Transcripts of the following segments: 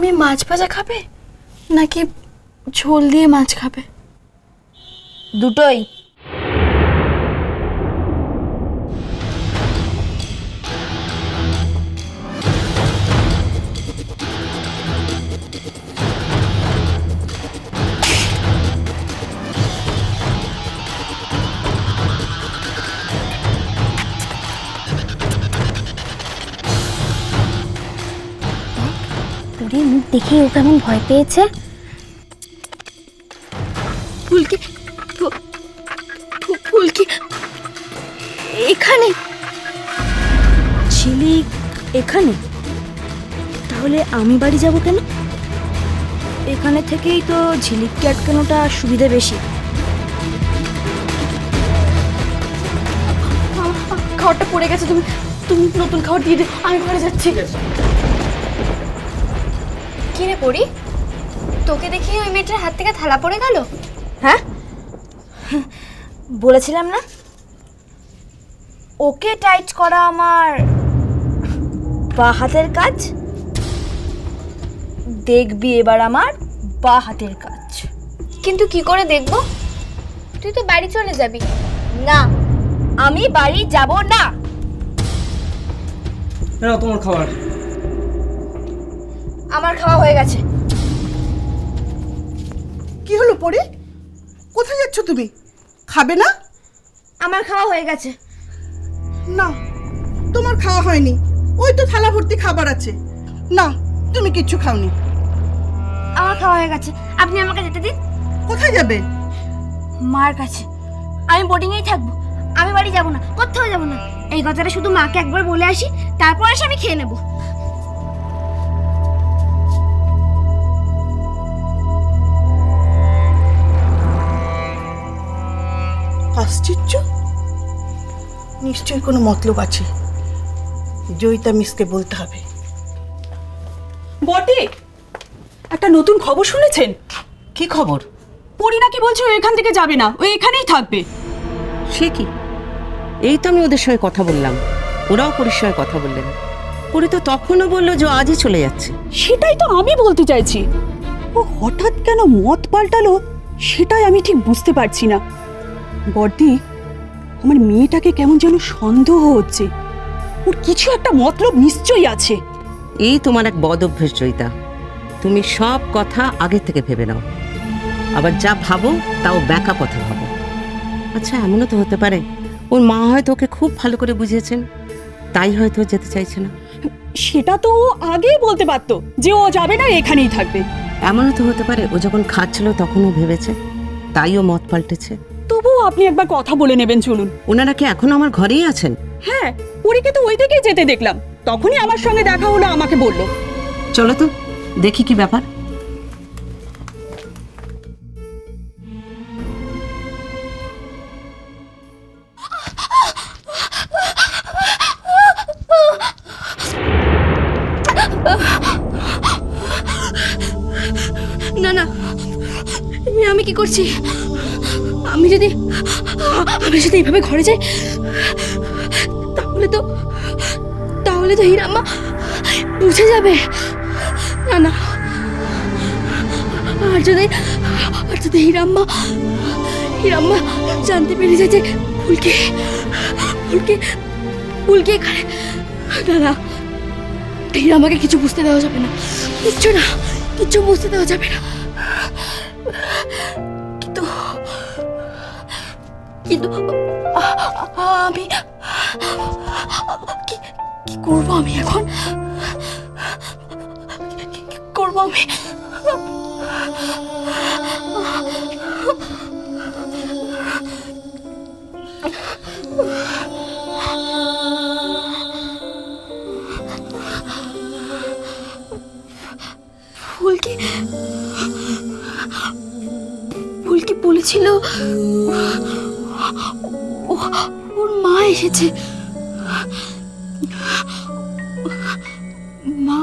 তুমি মাছ ভাজা খাবে? নাকি ঝোল দিয়ে মাছ খাবে? দুটোই। দেখে ও কেমন ভয় পেয়েছে? ফুলকি ফুলকি এখানে। ঝিলিক এখানে? তাহলে আমি বাড়ি যাব কেন? এখানে থেকেই তো ঝিলিককে আটকানোটা সুবিধা বেশি। খাবারটা পড়ে গেছে তুমি তুমি নতুন খাবার দিয়ে দে আমি ঘরে যাচ্ছি। কি রে পড়ি তোকে দেখি ওই মেয়েটার হাত থেকে থালা পড়ে গেল? হ্যাঁ? বলেছিলাম না? ওকে টাইট করা আমার বা হাতের কাজ? দেখবি এবার আমার বা হাতের কাজ। কিন্তু কি করে দেখব? তুই তো বাড়ি চলে যাবি। না আমি বাড়ি যাব না। না তোমার খাবার। আমার খাওয়া হয়ে গেছে। কি হলো পরে? কোথায় যাচ্ছ তুমি? খাবে না? আমার খাওয়া হয়ে গেছে। না তোমার খাওয়া হয়নি। ওই তো থালা ভর্তি খাবার আছে। না তুমি কিচ্ছু খাওনি। আমার খাওয়া হয়ে গেছে। আপনি আমাকে যেতে দিন। কোথায় যাবে? মার কাছে। আমি বোর্ডিংয়েই থাকব। আমি বাড়ি যাব না কোথাও যাব না। এই কথাটা শুধু মাকে একবার বলে আসি তারপর এসে আমি খেয়ে নেব। আশ্চর্য? নিশ্চয়ই কোনো মতলব আছে। জয়িতা মিসকে বলতে হবে। বটে একটা নতুন খবর শুনেছেন? কি খবর? পরি নাকি বলছে ও এখান থেকে যাবে না ও এখানেই থাকবে। সে কি? এই তো আমি ওদের সঙ্গে কথা বললাম। ওরাও পরির সঙ্গে কথা বললেন। পরি তো তখনও বলল যে আজই চলে যাচ্ছে। সেটাই তো আমি বলতে চাইছি। ও হঠাৎ কেন মত পাল্টালো সেটাই আমি ঠিক বুঝতে পারছি না। বর্দি আমার মেয়েটাকে কেমন যেন সন্দেহ হচ্ছে। ওর কিছু একটা মতলব নিশ্চয়ই আছে। এই তোমার এক বদ অভ্যেস জয়িতা। তুমি সব কথা আগে থেকে ভেবে নাও। আবার যা ভাবো তাও ব্যাকা কথা ভাবো। আচ্ছা এমনও তো হতে পারে। ওর মা হয়তো ওকে খুব ভালো করে বুঝিয়েছেন। তাই হয়তো যেতে চাইছে না। সেটা তো ও আগেই বলতে পারতো যে ও যাবে না এখানেই থাকবে। এমনও তো হতে পারে ও যখন খাচ্ছিল তখন ও ভেবেছে। তাই ও মত পাল্টেছে। তবুও আপনি একবার কথা বলে নেবেন চলুন। ওনারা কি এখনও আমার ঘরেই আছেন? হ্যাঁ পরীকে তো ওই দিকেই যেতে দেখলাম। তখনই আমার সঙ্গে দেখা হলো আমাকে বলল। চলো তো দেখি কি ব্যাপার। না না আমি কি করছি? আমি যদি আমি যদি এইভাবে ঘরে যাই, তাহলে তো তাহলে তো হিরাম্মা বুঝে যাবে। না না। আর যদি আর যদি হিরাম্মা হিরাম্মা জানতে পেরে যায় যে ফুলকে ফুলকে ফুলকে এখানে, না না। হিরাম্মাকে কিছু বুঝতে দেওয়া যাবে না। কিচ্ছু না, কিচ্ছু বুঝতে দেওয়া যাবে না। কিন্তু আমি কি করব আমি এখন? করব আমি? মা এসেছে। মা,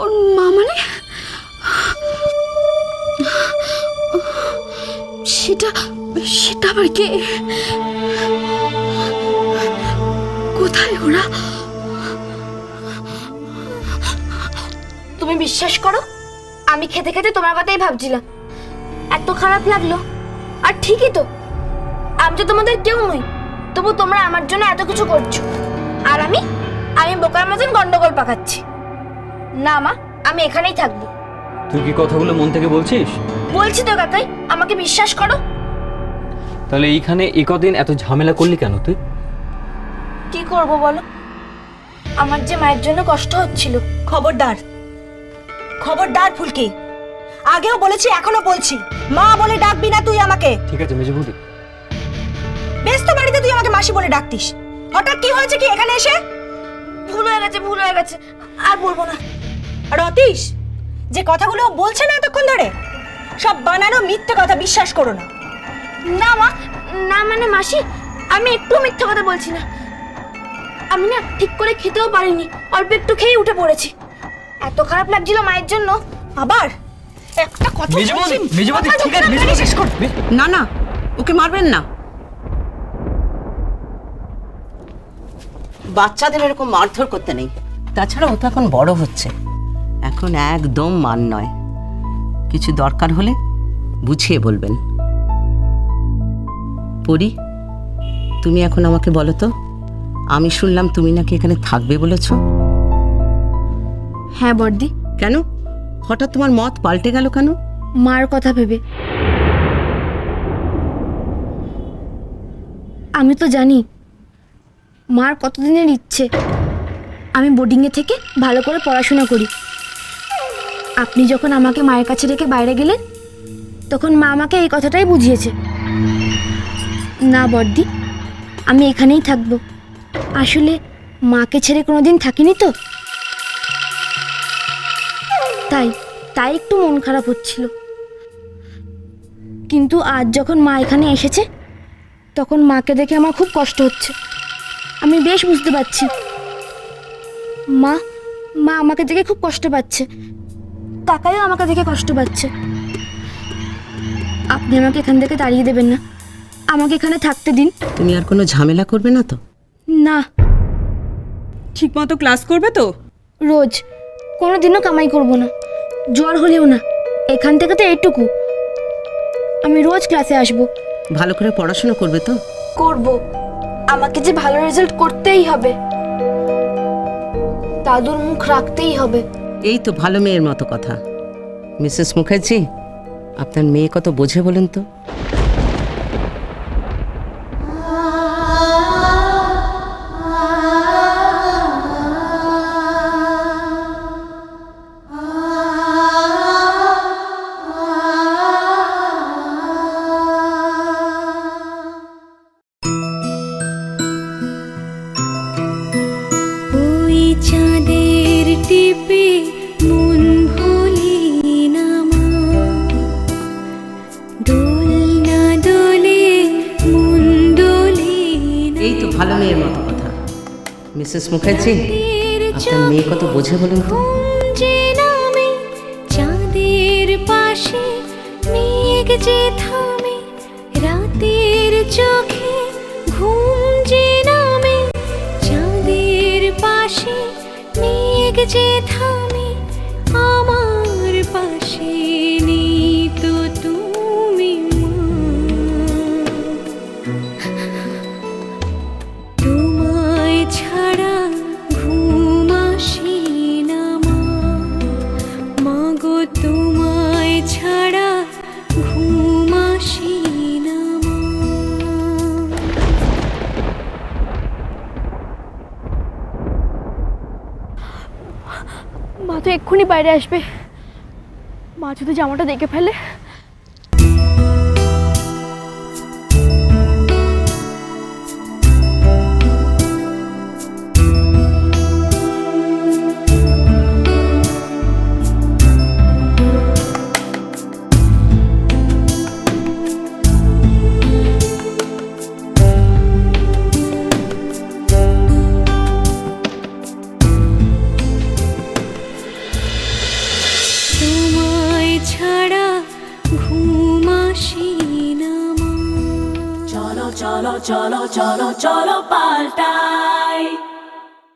ওর মা মানে? সেটা সেটা আবার কে? কোথায় ওরা? তুমি বিশ্বাস করো? আমি খেতে খেতে তোমার কথাই ভাবছিলাম। এত খারাপ লাগল। আর ঠিকই তো। আমি তো তোমাদের কেউ নই তবু তোমরা আমার জন্য এত কিছু করছ। আর আমি আমি বোকার মতন গন্ডগোল পাকাচ্ছি। না মা আমি এখানেই থাকব। তুই কি কথাগুলো মন থেকে বলছিস? বলছি তো কাকাই আমাকে বিশ্বাস করো। তাহলে এইখানে একদিন এত ঝামেলা করলি কেন তুই? কি করব বলো? আমার যে মায়ের জন্য কষ্ট হচ্ছিল। খবরদার। খবরদার ফুলকি। আগেও বলেছি এখনও বলছি। মা বলে ডাকবি না তুই আমাকে। ঠিক আছে মেজে বৌদি। ব্যস্ত বাড়িতে তুই আমাকে মাসি বলে ডাকতিস। হঠাৎ কি হয়েছে কি এখানে এসে? ভুল হয়ে গেছে ভুল হয়ে গেছে। আর বলব না। রতীশ যে কথাগুলো বলছে না এতক্ষণ ধরে সব বানানো মিথ্যে কথা বিশ্বাস করো না। না মা না মানে মাসি আমি একটু মিথ্যে কথা বলছি না। আমি না ঠিক করে খেতেও পারিনি অল্প একটু খেয়ে উঠে পড়েছি। এত খারাপ লাগছিল মায়ের জন্য? আবার? একটা কথা মেজে বৌদি বলছি, মেজে বৌদি কথা ঠিক আছে যখন মেজে আমি বৌদি শেষ করব। মে- না না ওকে মারবেন না। বাচ্চাদের এরকম মারধর করতে নেই। তাছাড়া ও তো এখন বড় হচ্ছে। এখন একদম মান নয়। কিছু দরকার হলে বুঝিয়ে বলবেন। পরি তুমি এখন আমাকে বলো তো আমি শুনলাম তুমি নাকি এখানে থাকবে বলেছ। হ্যাঁ বর্দি। কেন? হঠাৎ তোমার মত পাল্টে গেল কেন? মার কথা ভেবে। আমি তো জানি, মার কতদিনের ইচ্ছে। আমি বোর্ডিংয়ে থেকে ভালো করে পড়াশোনা করি। আপনি যখন আমাকে মায়ের কাছে রেখে বাইরে গেলেন, তখন মা আমাকে এই কথাটাই বুঝিয়েছে। না বর্দি আমি এখানেই থাকব। আসলে মাকে ছেড়ে কোনোদিন থাকিনি তো? তাই তাই একটু মন খারাপ হচ্ছিল। কিন্তু আজ যখন মা এখানে এসেছে তখন মাকে দেখে আমার খুব কষ্ট হচ্ছে। আমি বেশ বুঝতে পারছি। মা মা আমাকে দেখে খুব কষ্ট পাচ্ছে। কাকাইও আমাকে দেখে কষ্ট পাচ্ছে। আপনি আমাকে এখান থেকে তাড়িয়ে দেবেন না। আমাকে এখানে থাকতে দিন। তুমি আর কোনো ঝামেলা করবে না তো? না। ঠিক মতো ক্লাস করবে তো? রোজ। কোনো দিনও কামাই করব না। জ্বর হলেও না এখান থেকে তো এইটুকু। আমি রোজ ক্লাসে আসব। ভালো করে পড়াশোনা করবে তো? করব। আমাকে যে ভালো রেজাল্ট করতেই হবে দাদুর মুখ রাখতেই হবে। এই তো ভালো মেয়ের মতো কথা। মিসেস মুখার্জি আপনার মেয়ে কত বোঝে বলেন তো? এই তো ভালো মেয়ের মতো কথা। মিসেস মুখার্জি, আপনার মেয়ে কত বোঝে বলেন তো? চাঁদের পাশে মেঘ যে থামে, রাতের চোখে ঘুম যে নামে, চাঁদের পাশে মেঘ যে থামে। তোমায় ছাড়া ঘুম মা তো এক্ষুনি বাইরে আসবে। মা যদি জামাটা দেখে ফেলে চলো চলো চলো পাল্টাই।